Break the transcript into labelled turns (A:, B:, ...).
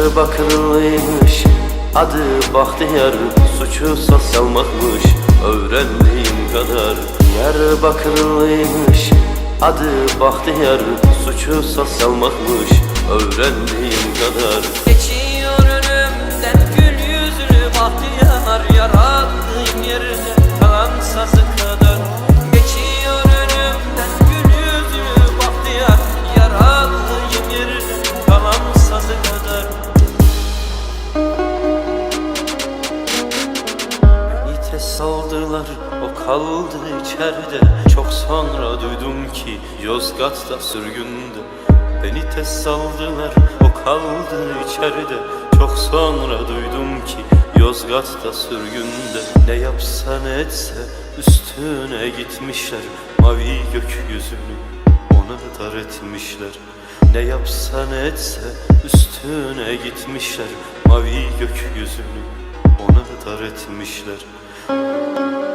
A: Diyarbakırlıymış Adı Bahtiyar Suçu salmakmış Öğrendiğim kadar Diyarbakırlıymış Adı Bahtiyar Suçu salmakmış Öğrendiğim kadar Beni test aldılar o kaldı içeride. Çok sonra duydum ki Yozgat'ta sürgünde. Beni test aldılar o kaldı içeride. Çok sonra duydum ki Yozgat'ta sürgünde. Ne yapsa etse üstüne gitmişler. Mavi gökyüzünü ona dar etmişler. Ne yapsa etse üstüne gitmişler. Mavi gökyüzünü ona dar etmişler Música